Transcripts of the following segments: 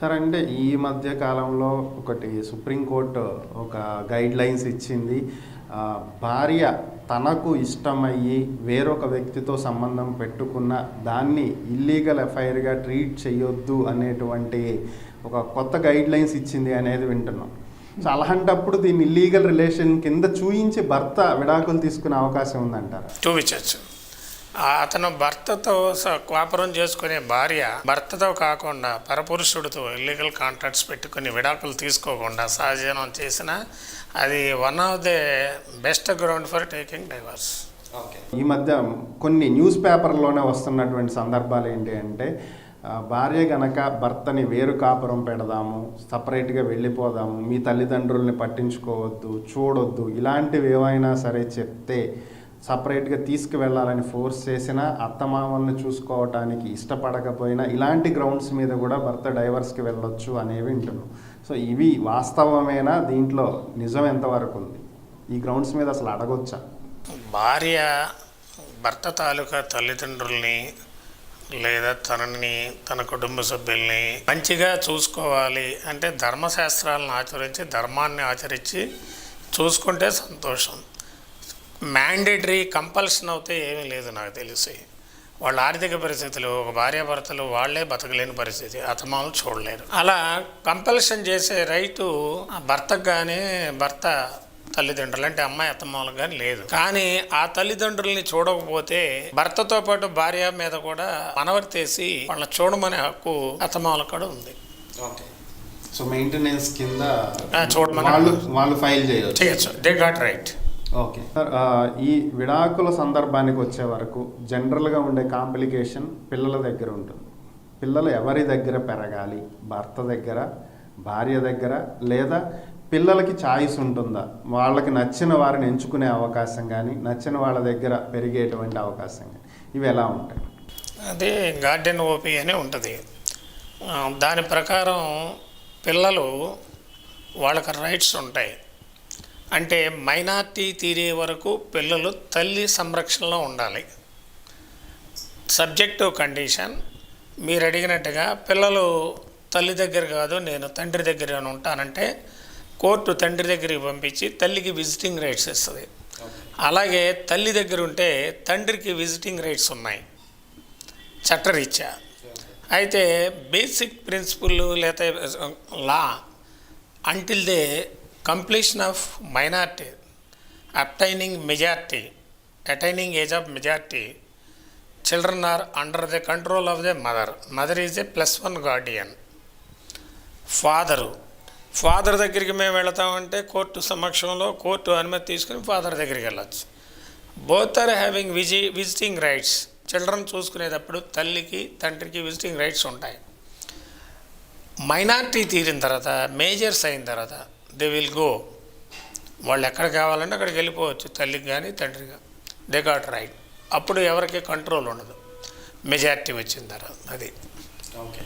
Sir అంటే ఈ మధ్య కాలంలో ఒకటి సుప్రీంకోర్టు ఒక గైడ్ లైన్స్ ఇచ్చింది భార్య తనకు ఇష్టమయ్యి వేరొక వ్యక్తితో సంబంధం పెట్టుకున్న దాన్ని ఇల్లీగల్ ఎఫ్ఐఆర్గా ట్రీట్ చేయొద్దు అనేటువంటి ఒక కొత్త గైడ్ లైన్స్ ఇచ్చింది అనేది వింటున్నాం. సో అలాంటప్పుడు దీన్ని ఇల్లీగల్ రిలేషన్ కింద చూయించి భర్త విడాకులు తీసుకునే అవకాశం ఉందంటారా? చూపించవచ్చు అతను భర్తతో స- కాపురం చేసుకునే భార్య భర్తతో కాకుండా పరపురుషుడితో ఇల్లీగల్ కాంట్రాక్ట్స్ పెట్టుకుని విడాకులు తీసుకోకుండా సహజనం చేసిన అది one of the best ground for taking divorce ఈ మధ్య కొన్ని న్యూస్ పేపర్లోనే వస్తున్నటువంటి సందర్భాలు ఏంటి అంటే భార్య గనక భర్తని వేరు కాపురం పెడదాము సపరేట్గా వెళ్ళిపోదాము మీ తల్లిదండ్రుల్ని పట్టించుకోవద్దు చూడొద్దు ఇలాంటివి ఏవైనా సరే చెప్తే సపరేట్గా తీసుకువెళ్ళాలని ఫోర్స్ చేసినా అత్తమామల్ని చూసుకోవటానికి ఇష్టపడకపోయినా ఇలాంటి గ్రౌండ్స్ మీద కూడా భర్త డైవర్స్కి వెళ్ళొచ్చు అనేవి వింటున్నాం. సో ఇవి వాస్తవమేనా? దీంట్లో నిజం ఎంతవరకు ఉంది? ఈ గ్రౌండ్స్ మీద అసలు అడగొచ్చా? భార్య భర్త తాలూకా తల్లిదండ్రుల్ని లేదా తనని తన కుటుంబ సభ్యుల్ని మంచిగా చూసుకోవాలి అంటే ధర్మశాస్త్రాలను ఆచరించి ధర్మాన్ని ఆచరించి చూసుకుంటే సంతోషం. మ్యాండేటరీ కంపల్షన్ అవుతే ఏమీ లేదు నాకు తెలిసి. వాళ్ళ ఆర్థిక పరిస్థితులు ఒక భార్యాభర్తలు వాళ్ళే బతకలేని పరిస్థితి. అతమాలు చూడలేరు. అలా కంపల్షన్ చేసే రైటు ఆ భర్తకు కానీ భర్త తల్లిదండ్రులు అంటే అమ్మాయి అత్తమాలకు కానీ లేదు. కానీ ఆ తల్లిదండ్రుల్ని చూడకపోతే భర్తతో పాటు భార్య మీద కూడా మనవర్తేసి వాళ్ళ చూడమనే హక్కు అత్తమాలకు కూడా ఉంది. సో మెయింటెనెన్స్ కింద చూడమని వాళ్ళు వాళ్ళు ఫైల్ చేయొచ్చు. చేయొచ్చు. They got right okay. Sir ఈ విడాకుల సందర్భానికి వచ్చే వరకు జనరల్గా ఉండే కాంప్లికేషన్ పిల్లల దగ్గర ఉంటుంది. పిల్లలు ఎవరి దగ్గర పెరగాలి? భర్త దగ్గర? భార్య దగ్గర? లేదా పిల్లలకి ఛాయిస్ ఉంటుందా? వాళ్ళకి నచ్చిన వారిని ఎంచుకునే అవకాశం కానీ నచ్చిన వాళ్ళ దగ్గర పెరిగేటువంటి అవకాశం కానీ ఇవి ఎలా ఉంటాయి? అది గార్డెన్ ఓపీ అని ఉంటుంది దాని ప్రకారం పిల్లలు వాళ్ళకి రైట్స్ ఉంటాయి. అంటే మైనార్టీ తీరే వరకు పిల్లలు తల్లి సంరక్షణలో ఉండాలి. సబ్జెక్టు కండిషన్ మీరు అడిగినట్టుగా పిల్లలు తల్లి దగ్గర కాదు నేను తండ్రి దగ్గర ఉంటానంటే కోర్టు తండ్రి దగ్గరికి పంపించి తల్లికి విజిటింగ్ రైట్స్ ఇస్తుంది. అలాగే తల్లి దగ్గర ఉంటే తండ్రికి విజిటింగ్ రైట్స్ ఉన్నాయి. చట్టరీత్యా. అయితే బేసిక్ ప్రిన్సిపల్ లేకపోతే law until the completion of minority obtaining majority attaining age of majority children are under the control of the mother mother is a plus one guardian father father దగ్గరికి మేము వెళతామంటే court సమక్షంలో court అనుమతి తీసుకుని father దగ్గరికి వెళ్ళచ్చు. Both are having VG visiting rights children చూసుకునేటప్పుడు తల్లికి తండ్రికి విజిటింగ్ రైట్స్ ఉంటాయి. మైనార్టీ తీరిన తర్వాత మేజర్స్ అయిన తర్వాత దే విల్ గో. వాళ్ళు ఎక్కడ కావాలంటే అక్కడికి వెళ్ళిపోవచ్చు తల్లికి కానీ తండ్రికి దే గాట్ రైట్ అప్పుడు ఎవరికి కంట్రోల్ ఉండదు. మెజారిటీ వచ్చిన తర్వాత అది. ఓకే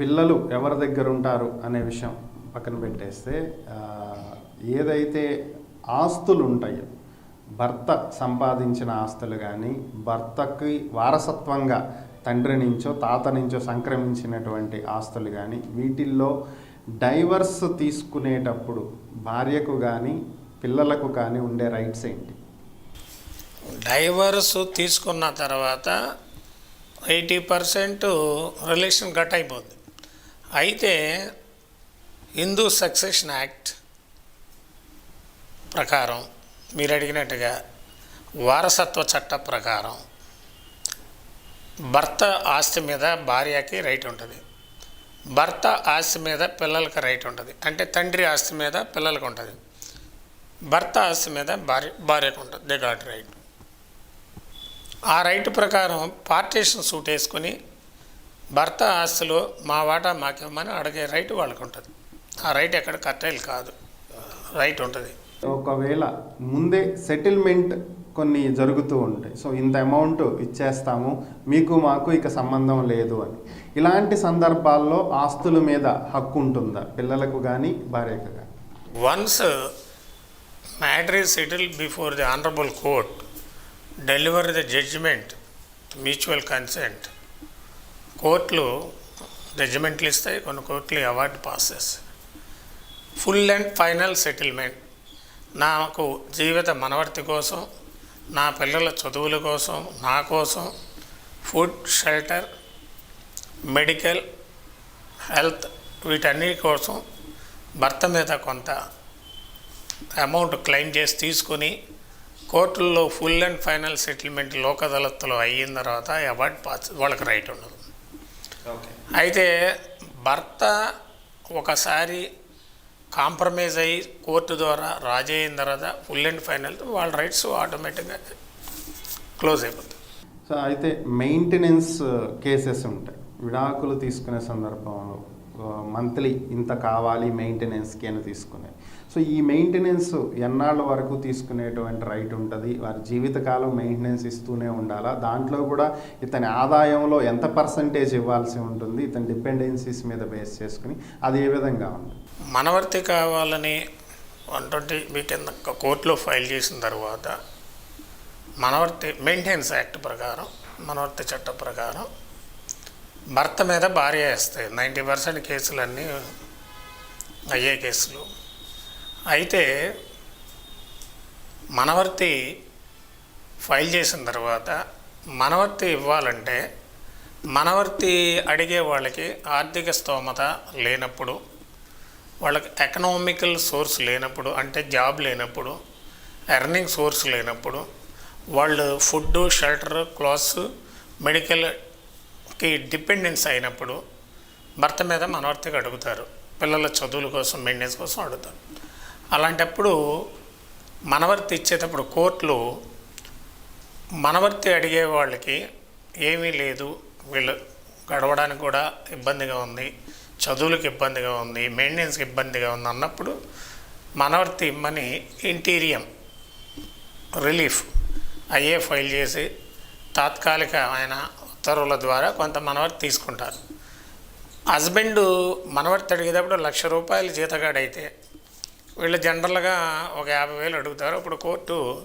పిల్లలు ఎవరి దగ్గర ఉంటారు అనే విషయం పక్కన పెట్టేస్తే ఏదైతే ఆస్తులు ఉంటాయో భర్త సంపాదించిన ఆస్తులు కానీ భర్తకి వారసత్వంగా తండ్రి నుంచో తాత నుంచో సంక్రమించినటువంటి ఆస్తులు కానీ వీటిల్లో డైవర్స్ తీసుకునేటప్పుడు భార్యకు కానీ పిల్లలకు కానీ ఉండే రైట్స్ ఏంటి? డైవర్స్ తీసుకున్న తర్వాత ఎయిటీ పర్సెంట్ రిలేషన్ కట్ అయిపోద్ది. అయితే హిందూ సక్సెషన్ యాక్ట్ ప్రకారం మీరు అడిగినట్టుగా వారసత్వ చట్ట ప్రకారం భర్త ఆస్తి మీద భార్యకి రైట్ ఉంటుంది. భర్త ఆస్తి మీద పిల్లలకి రైట్ ఉంటుంది. అంటే తండ్రి ఆస్తి మీద పిల్లలకు ఉంటుంది. భర్త ఆస్తి మీద భార్య భార్యకు ఉంటుంది. దే గాట్ రైట్ ఆ రైట్ ప్రకారం పార్టీషన్ సూట్ వేసుకొని భర్త ఆస్తిలో మా వాటా మాకేమని అడిగే రైట్ వాళ్ళకు ఉంటుంది. ఆ రైట్ ఎక్కడ కట్టేలు కాదు. Uh, రైట్ ఉంటుంది. ఒకవేళ ముందే సెటిల్మెంట్ కొన్ని జరుగుతూ ఉంటాయి. సో ఇంత అమౌంట్ ఇచ్చేస్తాము మీకు మాకు ఇక సంబంధం లేదు అని. ఇలాంటి సందర్భాల్లో ఆస్తుల మీద హక్కు ఉంటుందా? పిల్లలకు కానీ భార్యకు కానీ once matter is settle before the honourable court deliver the judgement mutual consent కోర్టులు జడ్జిమెంట్లు ఇస్తాయి కొన్ని కోర్టులు అవార్డు పాస్ చేస్తాయి ఫుల్ అండ్ ఫైనల్ సెటిల్మెంట్ నాకు జీవిత మనవర్తి కోసం నా పిల్లల చదువుల కోసం నా కోసం ఫుడ్ షెల్టర్ మెడికల్ హెల్త్ వీటన్నిటి కోసం భర్త మీద కొంత అమౌంట్ క్లెయిమ్ చేసి తీసుకొని కోర్టుల్లో full and final settlement Lok అదాలత్లో అయిన తర్వాత అవార్డు పాస్ వాళ్ళకి రైట్ ఉండదు. అయితే భర్త ఒకసారి కాంప్రమైజ్ అయ్యి కోర్టు ద్వారా రాజీ అయిన తర్వాత ఫుల్ అండ్ ఫైనల్ వాళ్ళ రైట్స్ ఆటోమేటిక్గా క్లోజ్ అయిపోతుంది సో అయితే మెయింటెనెన్స్ కేసెస్ ఉంటాయి. విడాకులు తీసుకునే సందర్భంలో మంత్లీ ఇంత కావాలి మెయింటెనెన్స్కి అని తీసుకునే. సో ఈ మెయింటెనెన్స్ ఎన్నాళ్ళ వరకు తీసుకునేటువంటి రైట్ ఉంటుంది? వారి జీవితకాలం మెయింటెనెన్స్ ఇస్తూనే ఉండాలా? దాంట్లో కూడా ఇతని ఆదాయంలో ఎంత పర్సంటేజ్ ఇవ్వాల్సి ఉంటుంది? ఇతని డిపెండెన్సీస్ మీద బేస్ చేసుకుని అది ఏ విధంగా ఉంది మనవర్తి కావాలని వన్ ట్వంటీ మీ కింద కోర్టులో ఫైల్ చేసిన తర్వాత మనవర్తి మెయింటెనెన్స్ యాక్ట్ ప్రకారం మనవర్తి చట్టం ప్రకారం భర్త మీద భార్య వేస్తాయి. నైంటీ పర్సెంట్ కేసులన్నీ అయ్యే కేసులు. అయితే మనవర్తి ఫైల్ చేసిన తర్వాత మనవర్తి ఇవ్వాలంటే మనవర్తి అడిగే వాళ్ళకి ఆర్థిక స్తోమత లేనప్పుడు వాళ్ళకి ఎకనామికల్ సోర్స్ లేనప్పుడు అంటే జాబ్ లేనప్పుడు ఎర్నింగ్ సోర్స్ లేనప్పుడు వాళ్ళు ఫుడ్ షెల్టర్ క్లాత్స్ మెడికల్కి డిపెండెన్స్ అయినప్పుడు భర్త మీద మనవర్తిగా అడుగుతారు. పిల్లల చదువుల కోసం మెయింటెనెన్స్ కోసం అడుగుతారు. అలాంటప్పుడు మనవర్తి ఇచ్చేటప్పుడు కోర్టులు మనవర్తి అడిగే వాళ్ళకి ఏమీ లేదు. వీళ్ళు గడవడానికి కూడా ఇబ్బందిగా ఉంది. చదువులకు ఇబ్బందిగా ఉంది మెయింటెనెన్స్కి ఇబ్బందిగా ఉంది అన్నప్పుడు మనవర్తి ఇమ్మని ఇంటీరియం రిలీఫ్ అయ్యే ఫైల్ చేసి తాత్కాలికమైన ఉత్తర్వుల ద్వారా కొంత మనవర్తి తీసుకుంటారు. హస్బెండ్ మనవర్తి అడిగేటప్పుడు లక్ష రూపాయలు జీతగాడైతే వీళ్ళు జనరల్గా ఒక యాభై వేలు అడుగుతారు. అప్పుడు కోర్టు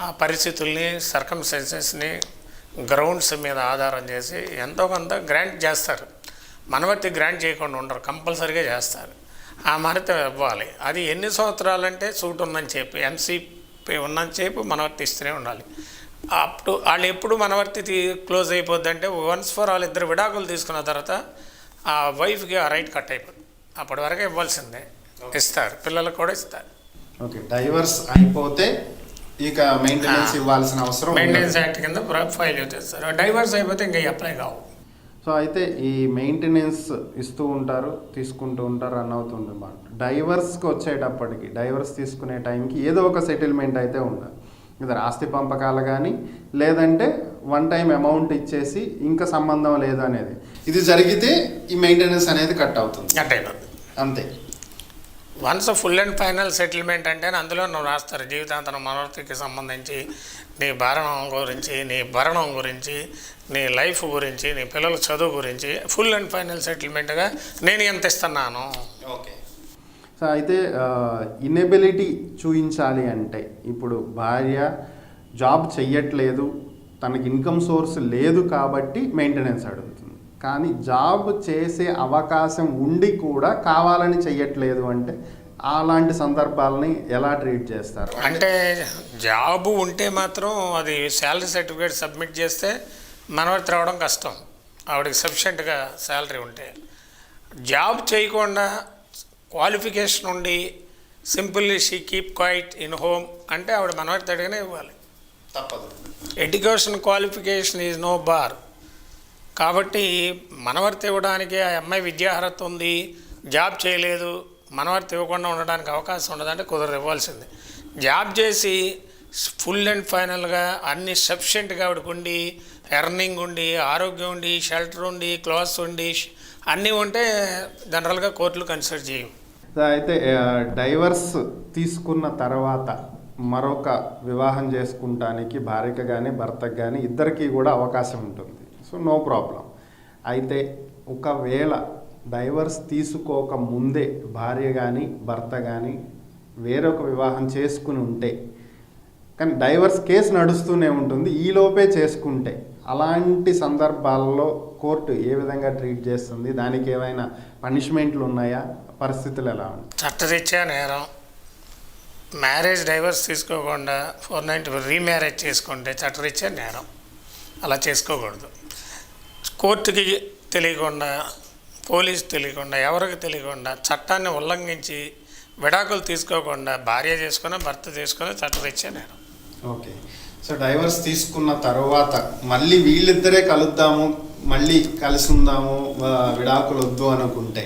ఆ పరిస్థితుల్ని సర్కమ్స్టెన్సెస్ని గ్రౌండ్స్ మీద ఆధారం చేసి ఎంతో కొంత గ్రాంట్ చేస్తారు. మనవర్తి గ్రాంట్ చేయకుండా ఉండరు కంపల్సరీగా చేస్తారు. ఆ మరత ఇవ్వాలి. అది ఎన్ని సంవత్సరాలంటే సూట్ ఉందని చెప్పి ఎన్సీపీ ఉన్నని చెప్పి మనవర్తి ఇస్తూనే ఉండాలి. అప్పుడు వాళ్ళు ఎప్పుడు మనవర్తి క్లోజ్ అయిపోద్ది అంటే వన్స్ ఫర్ ఆల్ ఇద్దరు విడాకులు తీసుకున్న తర్వాత ఆ వైఫ్కి ఆ రైట్ కట్ అయిపోతుంది అప్పటి వరకు ఇవ్వాల్సిందే. ఇస్తారు. పిల్లలకు కూడా ఇస్తారు. ఓకే. డైవర్స్ అయిపోతే ఇక మెయింటెనెన్స్ ఇవ్వాల్సిన అవసరం. మెయింటెనెన్స్ యాక్ట్ కింద ఫైల్ చేస్తారు. డైవర్స్ అయిపోతే ఇంకా అప్లై కావు. సో అయితే ఈ మెయింటెనెన్స్ ఇస్తూ ఉంటారు తీసుకుంటూ ఉంటారు రన్ అవుతుంది మాట డైవర్స్కి వచ్చేటప్పటికి డైవర్స్ తీసుకునే టైంకి ఏదో ఒక సెటిల్మెంట్ అయితే ఉండాలి. ఇద్దరు ఆస్తి పంపకాలు కానీ లేదంటే వన్ టైం అమౌంట్ ఇచ్చేసి ఇంకా సంబంధం లేదు అనేది. ఇది జరిగితే ఈ మెయింటెనెన్స్ అనేది కట్ అవుతుంది. కట్ అయిపోతుంది అంతే. Once full and final settlement అంటే అందులో నువ్వు రాస్తారు. జీవితాంతరం మనోర్తికి సంబంధించి నీ భరణం గురించి నీ భరణం గురించి నీ లైఫ్ గురించి నీ పిల్లల చదువు గురించి ఫుల్ అండ్ ఫైనల్ సెటిల్మెంట్గా నేను ఎంత ఇస్తున్నాను? ఓకే. సో అయితే ఇనెబిలిటీ చూపించాలి అంటే ఇప్పుడు భార్య జాబ్ చెయ్యట్లేదు తనకి ఇన్కమ్ సోర్స్ లేదు కాబట్టి మెయింటెనెన్స్ అడుగుతుంది. కానీ జాబ్ చేసే అవకాశం ఉండి కూడా కావాలని చెయ్యట్లేదు అంటే అలాంటి సందర్భాలని ఎలా ట్రీట్ చేస్తారు? అంటే జాబు ఉంటే మాత్రం అది శాలరీ సర్టిఫికేట్ సబ్మిట్ చేస్తే మనవర్తి రావడం కష్టం. ఆవిడకి సఫిషియెంట్గా శాలరీ ఉంటే. జాబ్ చేయకుండా క్వాలిఫికేషన్ ఉండి simply she keep quiet in home అంటే ఆవిడ మనవర్తి అడిగినే ఇవ్వాలి. తప్పదు. Education qualification is no bar. కాబట్టి మనవర్తి ఇవ్వడానికి ఆ అమ్మాయి విద్యార్హత ఉంది జాబ్ చేయలేదు మనవర్తి ఇవ్వకుండా ఉండడానికి అవకాశం ఉండదంటే కుదరదు ఇవ్వాల్సిందే. జాబ్ చేసి ఫుల్ అండ్ ఫైనల్గా అన్ని సఫిషియెంట్గా ఆవిడకు ఉండి ఎర్నింగ్ ఉండి ఆరోగ్యం ఉండి షెల్టర్ ఉండి క్లాత్స్ ఉండి అన్నీ ఉంటే జనరల్గా కోర్టులు కన్సిడర్ చేయవు. అయితే డైవర్స్ తీసుకున్న తర్వాత మరొక వివాహం చేసుకుంటానికి భార్యకు కానీ భర్తకు కానీ ఇద్దరికీ కూడా అవకాశం ఉంటుంది. సో నో ప్రాబ్లం అయితే ఒకవేళ డైవర్స్ తీసుకోక ముందే భార్య కానీ భర్త కానీ వేరొక వివాహం చేసుకుని ఉంటే కానీ డైవర్స్ కేసు నడుస్తూనే ఉంటుంది ఈలోపే చేసుకుంటే అలాంటి సందర్భాల్లో కోర్టు ఏ విధంగా ట్రీట్ చేస్తుంది దానికి ఏమైనా పనిష్మెంట్లు ఉన్నాయా? పరిస్థితులు ఎలా ఉన్నాయి? చట్టరీత్యా నేరం. మ్యారేజ్ డైవర్స్ తీసుకోకుండా ఫోర్ నైన్టీ రీమ్యారేజ్ చేసుకుంటే చట్టరీత్యా నేరం. అలా చేసుకోకూడదు. కోర్టుకి తెలియకుండా పోలీస్ తెలియకుండా ఎవరికి తెలియకుండా చట్టాన్ని ఉల్లంఘించి విడాకులు తీసుకోకుండా భార్య చేసుకుని భర్త చేసుకుని చట్టరీత్యా నేరం ఓకే. సో డైవర్స్ తీసుకున్న తర్వాత మళ్ళీ వీళ్ళిద్దరే కలుద్దాము మళ్ళీ కలిసి ఉందాము విడాకులు వద్దు అనుకుంటే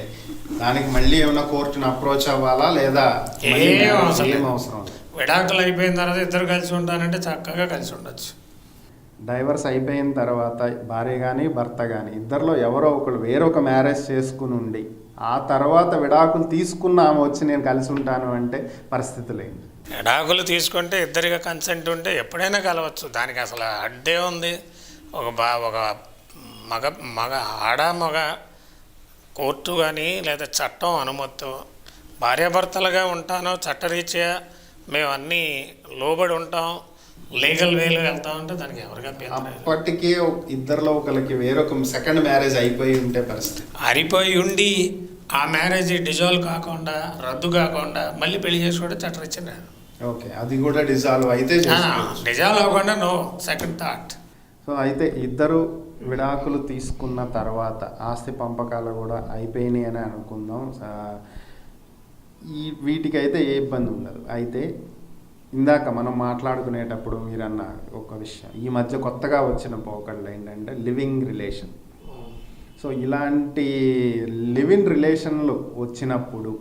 దానికి మళ్ళీ ఏమైనా కోర్టుని అప్రోచ్ అవ్వాలా లేదా ఏం అవసరం. విడాకులు అయిపోయిన తర్వాత ఇద్దరు కలిసి ఉంటానంటే చక్కగా కలిసి ఉండొచ్చు. డైవర్స్ అయిపోయిన తర్వాత భార్య కానీ భర్త కానీ ఇద్దరిలో ఎవరో ఒకరు వేరొక మ్యారేజ్ చేసుకుని ఉండి ఆ తర్వాత విడాకులు తీసుకున్న ఆమె వచ్చి నేను కలిసి ఉంటాను అంటే పరిస్థితులు ఏంటి? విడాకులు తీసుకుంటే ఇద్దరిగా కన్సెంట్ ఉంటే ఎప్పుడైనా కలవచ్చు. దానికి అసలు అడ్డే ఉంది. ఒక బా ఒక మగ మగ ఆడ మగ కోర్టు కానీ లేదా చట్టం అనుమతి భార్యాభర్తలుగా ఉంటానో చట్టరీత్యా మేము అన్నీ లోబడి ఉంటాం. లీగల్ వేలో వెళ్తాం అంటే దానికి ఎవరికి లేదు. అప్పటికే ఇద్దరిలో ఒకరికి వేరొక సెకండ్ మ్యారేజ్ అయిపోయి ఉంటే పరిస్థితి. అరిపోయి ఉండి ఆ మ్యారేజ్ డిజాల్వ్ కాకుండా రద్దు కాకుండా మళ్ళీ పెళ్ళి చేసుకోవడం చట్టరీత్యా ఓకే అది కూడా డిజాల్వ్ అయితే. డిజాల్వ్ అవ్వకుండా నో సెకండ్ థాట్. సో అయితే ఇద్దరు విడాకులు తీసుకున్న తర్వాత ఆస్తి పంపకాలు కూడా అయిపోయినాయి అని అనుకుందాం. వీటికైతే ఏ ఇబ్బంది ఉండదు. అయితే ఇందాక మనం మాట్లాడుకునేటప్పుడు మీరు అన్న ఒక విషయం. ఈ మధ్య కొత్తగా వచ్చిన పోకళ్ళు ఏంటంటే లివింగ్ రిలేషన్. సో ఇలాంటి లివింగ్ రిలేషన్లు వచ్చినప్పుడు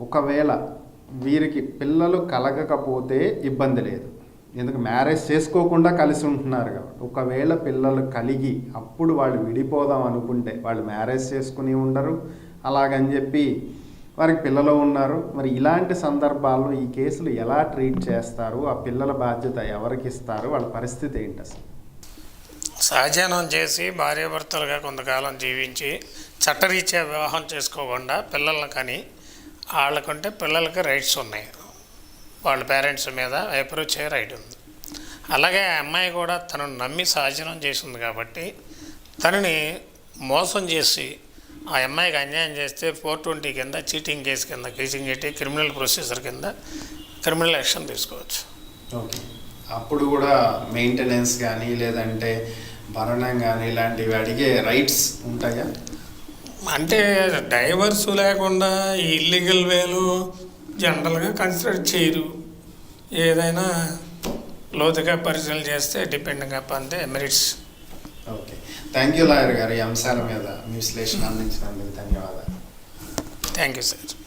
ఒకవేళ వీరికి పిల్లలు కలగకపోతే ఇబ్బంది లేదు. ఎందుకు? మ్యారేజ్ చేసుకోకుండా కలిసి ఉంటున్నారు కాబట్టి. ఒకవేళ పిల్లలు కలిగి అప్పుడు వాళ్ళు విడిపోదాం అనుకుంటే వాళ్ళు మ్యారేజ్ చేసుకుని ఉండరు. అలాగని చెప్పి వారికి పిల్లలు ఉన్నారు. మరి ఇలాంటి సందర్భాల్లో ఈ కేసులు ఎలా ట్రీట్ చేస్తారు? ఆ పిల్లల బాధ్యత ఎవరికి ఇస్తారు? వాళ్ళ పరిస్థితి ఏంటి అసలు? సహజనం చేసి భార్యాభర్తలుగా కొంతకాలం జీవించి చట్టరీత్యా వివాహం చేసుకోకుండా పిల్లలను కానీ వాళ్ళకంటే పిల్లలకి రైట్స్ ఉన్నాయి. వాళ్ళ పేరెంట్స్ మీద అప్రోచ్ అయ్యే రైట్ ఉంది. అలాగే ఆ అమ్మాయి కూడా తనను నమ్మి సహజనం చేసింది కాబట్టి తనని మోసం చేసి ఆ అమ్మాయికి అన్యాయం చేస్తే ఫోర్ ట్వంటీ కింద చీటింగ్ కేసు కింద కేసింగ్ పెట్టి క్రిమినల్ ప్రొసీజర్ కింద క్రిమినల్ యాక్షన్ తీసుకోవచ్చు. ఓకే. అప్పుడు కూడా మెయింటెనెన్స్ కానీ లేదంటే భరణం కానీ ఇలాంటివి అడిగే రైట్స్ ఉంటాయా? అంటే డైవర్స్ లేకుండా ఈ ఇల్లీగల్ వేలు జనరల్గా కన్సిడర్ చేయరు. ఏదైనా లోతుగా పరిశీలన చేస్తే depending upon the merits. Okay. Thank you lawyer గారు ఈ అంశాల మీద మీ విశ్లేషణ అందించినందుకు ధన్యవాదాలు. Thank you sir.